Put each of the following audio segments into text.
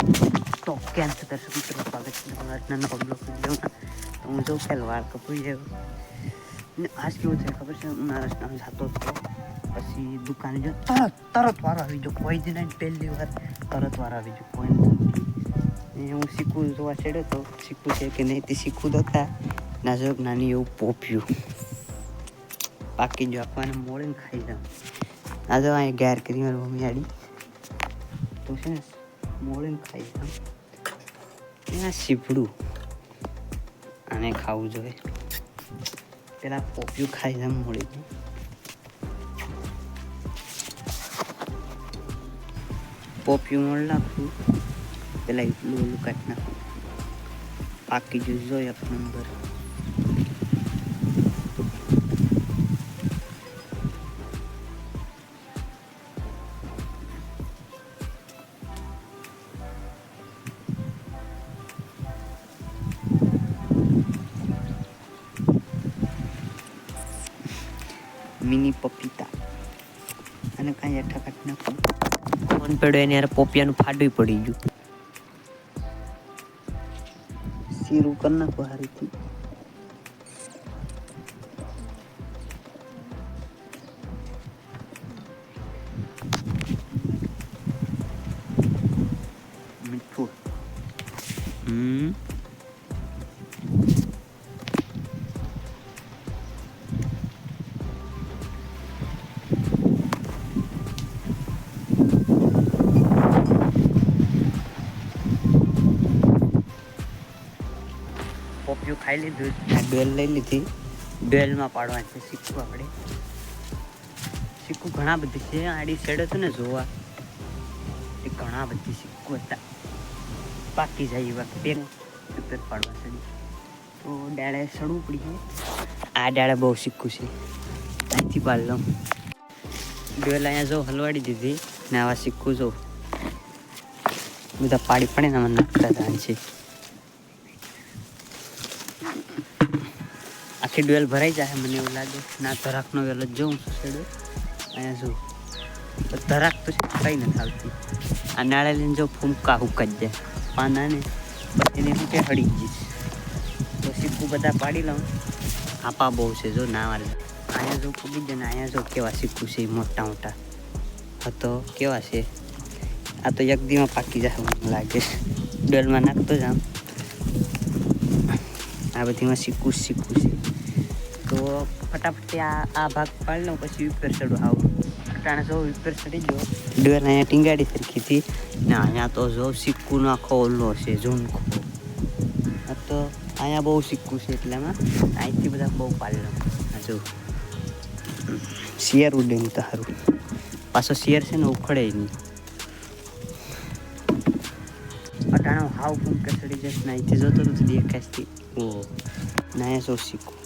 કેમ છે દર્શક મિત્રો સ્વાગત છે તમારા બ્લોગ વિડીયોમાં તો હું જો પહેલાં વાળ કપડી જાઉં ને આજ કેવું છે ખબર છે મારા રસ્તામાં જતો હતો પછી દુકાને જો તરત તરત વારો આવી ગયો કોઈ જ નહીં પહેલી વાર તરત વારો આવી ગયો કોઈ નથી હું શીખવું જોવા ચડ્યો તો શીખવું છે કે નહીં તે શીખવું તો હતા નાજુક નાની એવું પોપ્યું પાકી જો આપવાને મોડે ખાઈ જાઉં આ જો અહીંયા ગેર કરી મારી મમ્મી આડી તો છે ને મોડે ખાઈ એના સીપડું આને ખાવું જોઈએ. પેલા પોપિયું ખાઈ જાઉં મોડી પોપિયું મોડ નાખું, પેલા એટલું ઓલું કાઢી નાખું. પાકી જો જોઈએ એક નંબર મિની પપીતા. અને કાંઈ અઠાકાટ નાખું ફોન પડ્યો એને યાર પોપિયાનું ફાડું પડી ગયું. શીરું કરી નાખું હારીથી. ખાઈ લીધું આ ડુએલ લઈ લીધી. ડુએલમાં પાડવાની છે શીખવું આપણે. શીખવું ઘણા બધી છે. આડી સાઈડ હતું ને જોવા. એ ઘણા બધી શીખવું હતા. પાકી જાય એવા પેપર પાડવા છે. તો ડાળે સડવું પડી ગયું આ ડાળે બહુ શીખવું છે. અહીંથી પાડ લઉં. અહીંયા જો હલવાડી દીધી. ને આવા શીખવું જો. બધા પાડી પડે ને નાખતા હતા છે. આખી ડુએલ ભરાઈ જાય મને એવું લાગે. ના, ધરાકનો વેલો જોઉં છું છેડો અહીંયા શું? ધરાક તો કઈ નથી આવતી. આ નાળે લઈને જો ફૂમકા હુકા જ જાય. પાનાને પછી એને શું કે હળી જઈશ. તો શીખું બધા પાડી લઉં. આપા બહુ છે, જો ના વાળે અહીંયા જો પૂગી જાય ને અહીંયા જો કેવા શીખું છે મોટા મોટા. હા તો કેવા છે? આ તો યકદીમાં પાકી જાય મને લાગે. ડુએલમાં નાખતો જ આમ આ બધીમાં શીખવું શીખવું છે. તો ફટાફટ આ આ ભાગ પાડી લઉં, પછી વિપર ચડું આવું અટાણે જો વિપેર ચડી ગયો. ડોર અહીંયા ટીંગાડી સરખી હતી. ને અહીંયા તો જો સિક્કુનો આખો ઓલો છે ઝુમકો તો અહીંયા બહુ સિક્કું છે એટલામાં. અહીંથી બધા બહુ પાડી લઉં. જો. શિયર ઉડે તો સારું પાછો શિયર છે ને ઉખડે નહીં અટાણો હાવ ફૂંક ચડી જશે ને અહીંથી જોતો તો દેખાશથી ઓ અહીંયા જો શીખું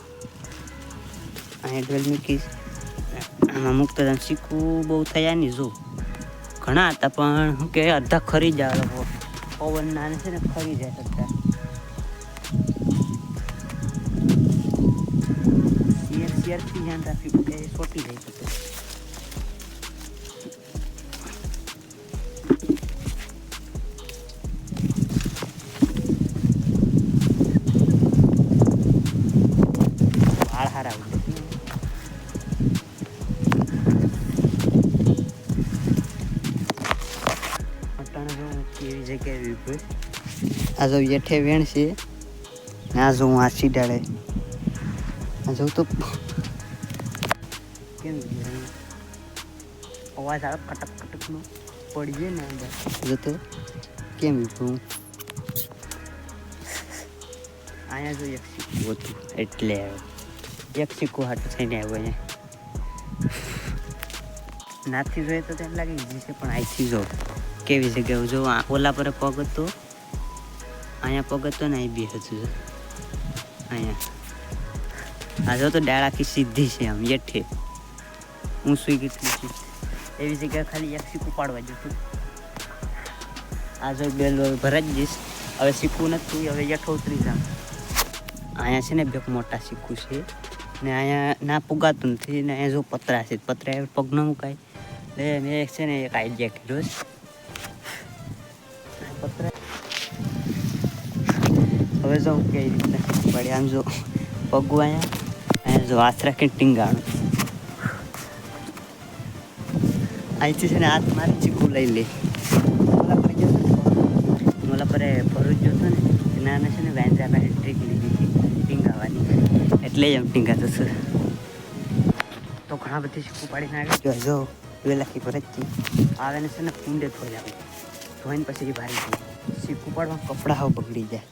અહીંયા ડ્વેલ મૂકીશ આમાં મૂકતા હતા શીખવું બહુ થયા નહીં, જો. ઘણા હતા, પણ શું કે અડધા ખરી જાય લોકો. પવન નાને છે ને, ખરી જાય બધા શિયર શિયરથી ધ્યાન પડે ખોટી જાય આ જો યેઠે વેણ છે આ જો હું આસી ડાળે આ જો તો કેમ અવાજ આવે કટક કટકનો? પડી જાય ને અંદર. જો તો કેમ વિભરું અહીંયા જો એક સિક્કો હતું. એટલે એક સિક્કો હાટ થઈને આવ્યો અહીંયા. નાથી જોઈએ તો તેમ લાગે છે પણ અહીંથી જો. કેવી જગ્યાએ? જો ઓલા પર પગ હતો. અહીંયા પગ હતો ને અહીં બી હતું અહીંયા. આ જો તો ડાળ આખી સીધી છે આમ, યઠે. હું સુઈ કેટલી છું. એવી જગ્યાએ ખાલી એક સીકું પાડવા જતું આ જો બેલ ભરાઈ જઈશ હવે સીકું નથી, હવે યઠો ઉતરી જાઉં. અહીંયા છે ને બે મોટા સીકું છે. ને અહીંયા ના પુગાતું નથી, ને અહીંયા જો પતરા છે. પતરા પગ ન મુકાય. એટલે મેં છે ને એક આઈડિયા કર્યો છે. પતરા હવે જો કઈ રીતે શીખવું આમ જો પગું અહીંયા અહીંયા જો હાથ રાખીને ટીંગાણું. અહીંથી છે ને હાથ મારી ચીકું લઈ લે. ઓલા પર હતો ને ભરૂચ જોતો ને નાના છે ને વેન્દ્રા પાસે ટ્રીક લીધી હતી, ટીંગાવાની. એટલે જ આમ ટીંગાતો છું તો ઘણા બધી ચીકું પાડી નાખી જો લખી પર જ આવે ને છે ને કુંડે ધોઈ આવે. ધોઈને પછી એ ભારી શીખવું પાડવા કપડાં બગડી જાય.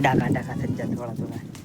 Dah, dah, dah, kan dah, dah, dah,